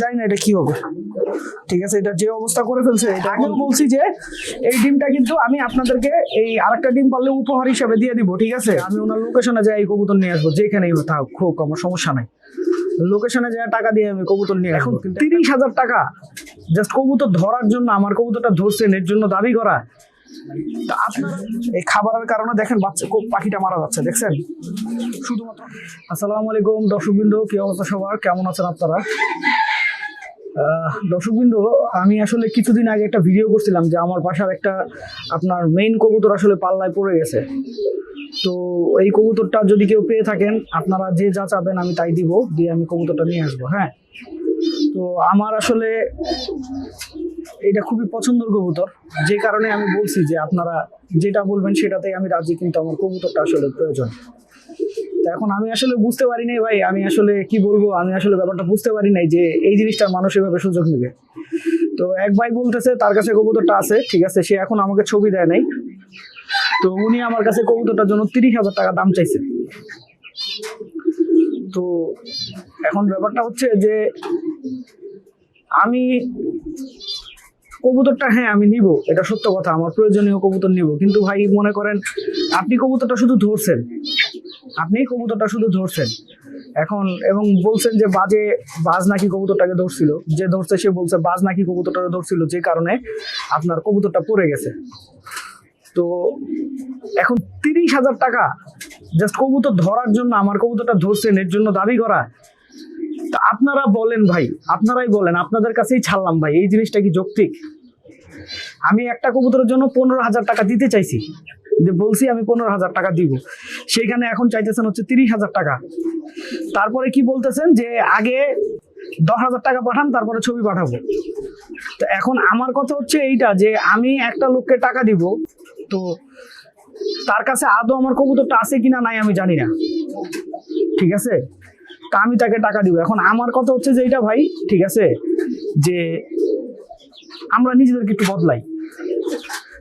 জানি না এটা কি হবে। ঠিক আছে এটা যে অবস্থা করে ফেলছে এটা আগেও বলছি যে এই ডিমটা কিন্তু আমি আপনাদেরকে এই আরেকটা ডিম পারলে উপহার হিসাবে দিয়ে দিব ঠিক আছে? আমি ওনার লোকেশনে যাই এই কবুতর নিয়ে আসব যেখানেই থাক হোক আমার সমস্যা নাই। লোকেশনে যাওয়া টাকা দিয়ে আমি কবুতর নিয়ে এখন তিরিশ হাজার টাকা জাস্ট কবুতর ধরার জন্য আমার কবুতরটা ধরছেন এর জন্য দাবি করা। এই খাবারের কারণে দেখেন বাচ্চা পাখিটা মারা যাচ্ছে দেখছেন? শুধুমাত্র আসসালামু আলাইকুম দর্শকবৃন্দ কি অবস্থা সবার? কেমন আছেন আপনারা? দর্শকবৃন্দ, আমি আসলে কিছুদিন আগে একটা ভিডিও করছিলাম যে আমার বাসার একটা আপনার মেইন কবুতর আসলে পাল্লায় পড়ে গেছে। তো এই কবুতরটা যদি কেউ পেয়ে থাকেন, আপনারা যে যা চাবেন আমি তাই দিব, দিয়ে আমি কবুতরটা নিয়ে আসব হ্যাঁ? তো আমার আসলে এটা খুবই পছন্দের কবুতর। যে কারণে আমি বলছি যে আপনারা যেটা বলবেন সেটাতেই আমি রাজি, কিন্তু আমার কবুতরটা আসলে প্রয়োজন। এখন আমি আসলে বুঝতে পারি নাই ভাই, আমি আসলে কি বলব, আমি আসলে ব্যাপারটা বুঝতে পারি নাই যে এই জিনিসটা মানুষ এভাবে সুযোগ নেবে। তো এক ভাই বলতেছে, তার কাছে কবুতরটা আছে, ঠিক আছে, সে এখন আমাকে ছবি দেয় নাই। তো উনি আমার কাছে কবুতরটার জন্য তিরিশ হাজার টাকা দাম চাইছে। তো এখন ব্যাপারটা হচ্ছে যে আমি কবুতরটা হ্যাঁ আমি নিব, এটা সত্য কথা, আমার প্রয়োজনীয় কবুতর নিব। কিন্তু ভাই মনে করেন, আপনি কবুতরটা শুধু ধরছেন। আপনি কবুতরটা শুধু ধরছেন। এখন, এবং বলছেন যে বাজে, বাজ নাকি কবুতরটাকে ধরছিল। যে ধরছে, সে বলছে বাজ নাকি কবুতরটাকে ধরছিল, যে কারণে আপনার কবুতরটা পড়ে গেছে। তো এখন তিরিশ হাজার টাকা জাস্ট কবুতর ধরার জন্য আমার কবুতরটা ধরছেন, এর জন্য দাবি করা। তা আপনারা বলেন ভাই, আপনারাই বলেন, আপনাদের কাছেই ছাড়লাম ভাই, এই জিনিসটা কি যৌক্তিক? আমি একটা কবুতরের জন্য পনেরো হাজার টাকা দিতে চাইছি। যে বলছি আমি পনেরো হাজার টাকা দিব। সেইখানে এখন চাইতেছেন হচ্ছে তিরিশ হাজার টাকা। তারপরে কি বলতেছেন যে আগে দশ হাজার টাকা পাঠান, তারপরে ছবি পাঠাবো। তো এখন আমার কথা হচ্ছে এইটা যে আমি একটা লোককে টাকা দিব, তো তার কাছে আদৌ আমার কবুতরটা আছে কিনা নাই আমি জানি না। ঠিক আছে? তা আমি তাকে টাকা দিব। এখন আমার কথা হচ্ছে যে এইটা ভাই, ঠিক আছে? যে আমরা নিজেদেরকে একটু বদলাই।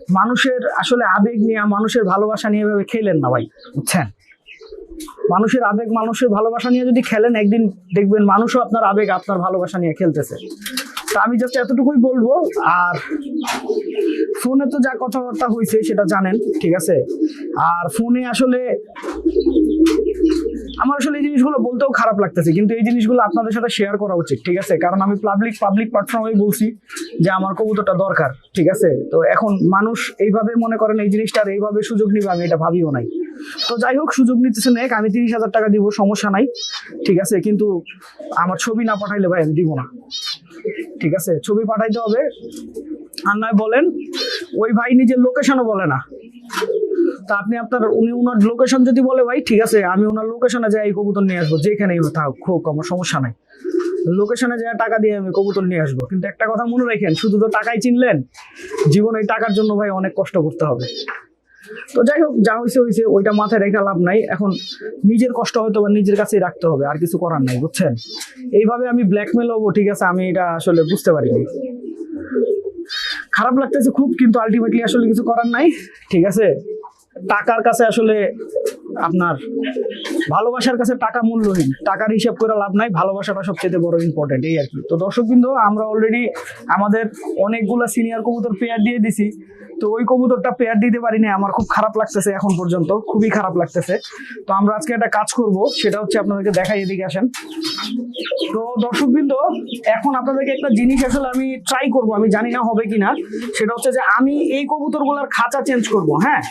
মানুষের আসলে আবেগ নিয়ে, মানুষের ভালোবাসা নিয়ে এভাবে খেলেন না ভাই, বুঝছেন? মানুষের আবেগ, মানুষের ভালোবাসা নিয়ে যদি খেলেন, একদিন দেখবেন মানুষও আপনার আবেগ, আপনার ভালোবাসা নিয়ে খেলতেছে। আমি জাস্ট এতটুকুই বলব, আর ফোনে তো যা কথাবার্তা হয়েছে সেটা জানেন, ঠিক আছে? আর ফোনে আসলে আমার আসলে এই জিনিসগুলো বলতেও খারাপ লাগতেছে, কিন্তু এই জিনিসগুলো আপনাদের সাথে শেয়ার করা উচিত, ঠিক আছে? কারণ আমি পাবলিক পাবলিক প্ল্যাটফর্মে বলছি যে আমার কবুতরটা দরকার, ঠিক আছে? তো এখন মানুষ এইভাবে মনে করেন এই জিনিসটার এইভাবে সুযোগ নিবে, আমি এটা ভাবিও নাই। তো যাই হোক, সুযোগ নিতেছে নেক, আমি তিরিশ হাজার টাকা দিব, সমস্যা নাই, ঠিক আছে? কিন্তু আমার ছবি না পাঠাইলে ভাই আমি দিব না। ঠিক আছে, ছবি পাঠাইতে হবে। আর নয় বলেন, ওই ভাই নিজের লোকেশনও বলে না। তা আপনি আপনার, উনি ওনার লোকেশন যদি বলে, ভাই, ঠিক আছে, আমি ওনার লোকেশনে যাই, কবুতর নিয়ে আসব, যেখানেই থাক হোক, আমার সমস্যা নাই। লোকেশনে যাই, টাকা দিয়ে আমি কবুতর নিয়ে আসব। কিন্তু একটা কথা মনে রাখেন, শুধু তো টাকাই চিনলেন, জীবন এই টাকার জন্য ভাই অনেক কষ্ট করতে হবে। তো যাই হোক, যা হয়েছে হয়েছে ওইটা মাথায় রেখে লাভ নাই। এখন নিজের কষ্ট হয়তো বা নিজের কাছেই রাখতে হবে, আর কিছু করার নাই, বুঝছেন? এইভাবে আমি ব্ল্যাকমেল হব, ঠিক আছে? আমি এটা আসলে বুঝতে পারিনি। খারাপ লাগতেছে খুব, কিন্তু আলটিমেটলি আসলে কিছু করার নাই, ঠিক আছে? টাকার কাছে আসলে আপনার ভালোবাসার কাছে টাকা মূল্যহীন। টাকার হিসাব করে লাভ নাই, ভালোবাসাটা সবচেয়ে বড় ইম্পর্টেন্ট এই আর কি। তো দর্শক বিন্দু আমরা অলরেডি আমাদের অনেকগুলা সিনিয়র কবুতর পেয়ার দিয়ে দিছি। তো ওই কবুতরটা পেয়ার দিতে পারিনি, আমার খুব খারাপ লাগতেছে এখন পর্যন্ত, খুবই খারাপ লাগতেছে। তো আমরা আজকে একটা কাজ করব, সেটা হচ্ছে আপনাদেরকে দেখাই এদিকে আসেন। তো দর্শকবৃন্দ, এখন আপনাদেরকে একটা জিনিস আসলে আমি ট্রাই করব, আমি জানি না হবে কিনা। সেটা হচ্ছে যে আমি এই কবুতরগুলোর খাঁচা চেঞ্জ করব হ্যাঁ?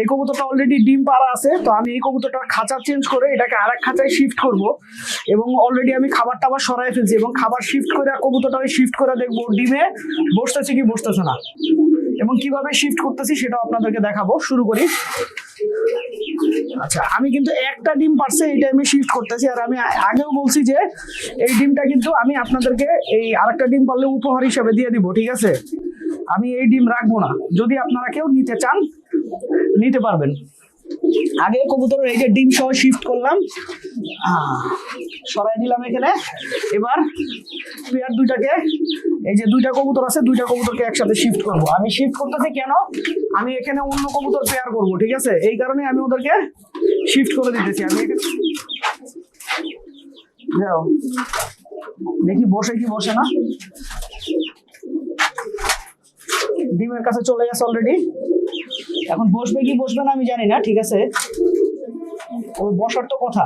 এই কবুতরটা অলরেডি ডিম পাড়া আছে, তো আমি এই কবুতরটার খাঁচা চেঞ্জ করে এটাকে আরেক খাঁচায় শিফট করব। এবং অলরেডি আমি খাবার টাবার সরাই ফেলছি এবং খাবার শিফট করে কবুতরটা শিফট করে দেখব, ডিমে বসতেছে কি বসতেছে না। এবং কীভাবে শিফট করতেছি সেটাও আপনাদেরকে দেখাবো, শুরু করি। আচ্ছা আমি কিন্তু একটা ডিম পারছে এইটা আমি শিফট করতেছি। আর আমি আগেও বলছি যে এই ডিমটা কিন্তু আমি আপনাদেরকে এই আরেকটা ডিম পারলে উপহার হিসাবে দিয়ে দিব, ঠিক আছে? আমি এই ডিম রাখব না। যদি আপনারা কেউ নিতে চান, নিতে পারবেন। আগে কবুতরের এই যে ডিম সহ শিফট করলাম। সরাই দিলাম এখানে। এবার পেয়ার দুইটাকে, এই যে দুইটা কবুতর আছে, দুইটা কবুতরকে একসাথে শিফট করব। আমি শিফট করতেছি কেন? আমি এখানে অন্য কবুতর পেয়ার করব, ঠিক আছে? এই কারণে আমি ওদেরকে শিফট করে দিতেছি। আমি এখানে দেখি বসে কি বসে না? ডিমের কাছে চলে গেছে অলরেডি এখন বসবে কি বসবে না আমি জানি না, ঠিক আছে? ওই বসার তো কথা।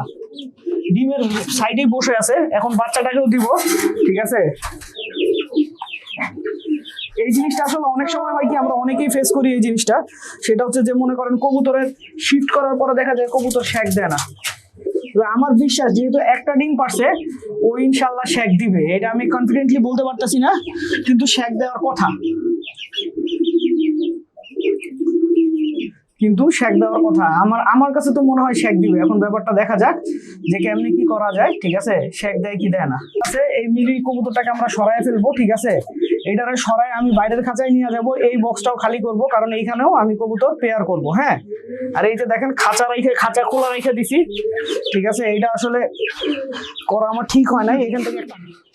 ডিমের সাইডেই বসে আছে, এখন বাচ্চাটাকেও দিব, ঠিক আছে? এই জিনিসটা আসলে অনেক সময় হয় কি, আমরা অনেকেই ফেস করি এই জিনিসটা। সেটা হচ্ছে যে মনে করেন কবুতরের শিফট করার পরে দেখা যায় কবুতর শেক দেয় না। আমার বিশ্বাস, যেহেতু একটা ডিম পারছে, ও ইনশাল্লাহ শেক দিবে। এটা আমি কনফিডেন্টলি বলতে পারতেছি না, কিন্তু শেক দেওয়ার কথা। কিন্তু শেক দেওয়ার কথা। আমার আমার কাছে তো মনে হয় শেক দিবে। এখন ব্যাপারটা দেখা যাক যে কেমনি কি করা যায়, ঠিক আছে? শেক দেয় কি দেয় না। এই মিলি কবুতরটাকে আমরা সরাই ফেলব, ঠিক আছে? এটারে সরাই আমি বাইরের খাঁচায় নিয়ে যাব, এই বক্সটাও খালি করব, কারণ এইখানেও আমি কবুতর পেয়ার করব হ্যাঁ? আর এই যে দেখেন, খাঁচা রেখে, খাঁচা খোলা রেখে দিছি, ঠিক আছে? এইটা আসলে করা আমার ঠিক হয় নাই এখান থেকে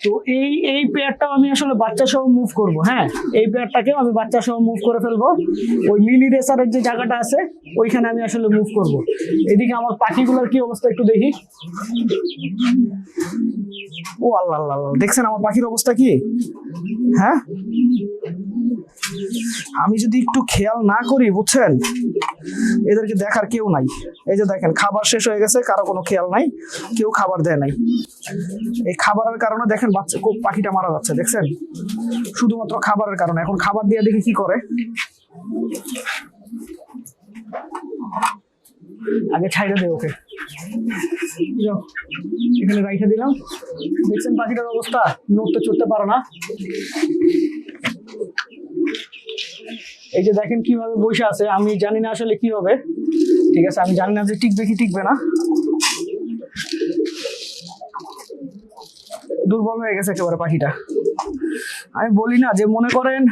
তো এই এই পেয়ারটাও আমি আসলে বাচ্চা সহ মুভ করব হ্যাঁ? এই পেয়ারটাকেও আমি বাচ্চা সহ মুভ করে ফেলব। ওই মিনি রেসারের যে জায়গাটা আছে, ওইখানে আমি আসলে মুভ করব। এদিকে আমার পাখিগুলোর কি অবস্থা একটু দেখি। ও আল্লাহ আল্লাহ। দেখছেন আমার পাখির অবস্থা কি? হ্যাঁ? আমি যদি একটু খেয়াল না করি, বুঝছেন? এদেরকে দেখার কেউ নাই। এই যে দেখেন, খাবার শেষ হয়ে গেছে, কারও কোনো খেয়াল নাই, কেউ খাবার দেয় নাই। এই খাবারের কারণে দেখেন বাচ্চা পাখিটা মারা যাচ্ছে, দেখছেন? শুধুমাত্র খাবারের কারণে। এখন খাবার দিয়ে দেখি কি করে। আগে ছাইড়ে দে ওকে। এখানে রাইখে দিলাম। দেখছেন পাখিটার অবস্থা? নড়তে চড়তে পারো না। এই যে দেখেন কীভাবে বসে আছে, আমি জানি না আসলে কি হবে। ঠিক আছে, আমি জানি না যে টিকবে কি টিকবে না। দুর্বল হয়ে গেছে একেবারে পাখিটা। আমি বলি না যে মনে করেন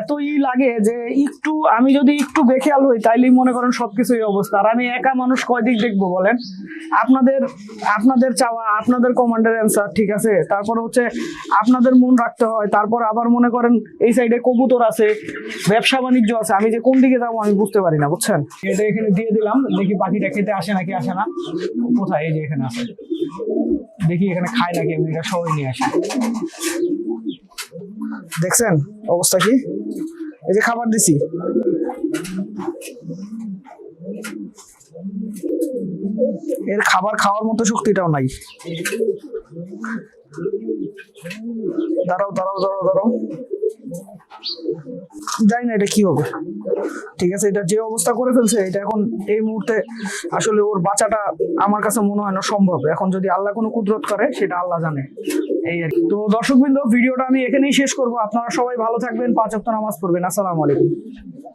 এতই লাগে যে একটু, আমি যদি একটু বেখেয়াল হই, তাইলেই মনে করেন সবকিছুই অবস্থা। আর আমি একা মানুষ কয়দিক দেখব বলেন? আপনাদের আপনাদের চাওয়া, আপনাদের কমান্ডের অ্যান্সার ঠিক আছে? তারপর হচ্ছে আপনাদের মন রাখতে হয়, তারপর আবার মনে করেন এই সাইডে কবুতর আছে, ব্যবসা বাণিজ্য আছে, আমি যে কোন দিকে যাব আমি বুঝতে পারি না, বুঝছেন? এটা এখানে দিয়ে দিলাম, দেখি পাখিটা খেতে আসে নাকি আসে না। কোথায়? এই যে এখানে আছে। দেখি এখানে খায় নাকি, আমি এটা সবাই নিয়ে আসি। দেখছেন অবস্থা কি? এই যে খাবার দিছি। এর খাবার খাওয়ার মতো শক্তিটাও নাই। দাঁড়াও দাঁড়াও দাঁড়াও দাঁড়াও। জানি না এটা কি হবে। ঠিক আছে, এটা যে অবস্থা করে ফেলছে, এটা এখন এই মুহূর্তে আসলে ওর বাচ্চাটা আমার কাছে মনে হয় না সম্ভব। এখন যদি আল্লাহ কোনো কুদরত করে, সেটা আল্লাহ জানে। এই আর। তো দর্শকবৃন্দ, ভিডিওটা আমি এখানেই শেষ করব। আপনারা সবাই ভালো থাকবেন, পাঁচ ওয়াক্ত নামাজ পড়বেন। আসসালামু আলাইকুম।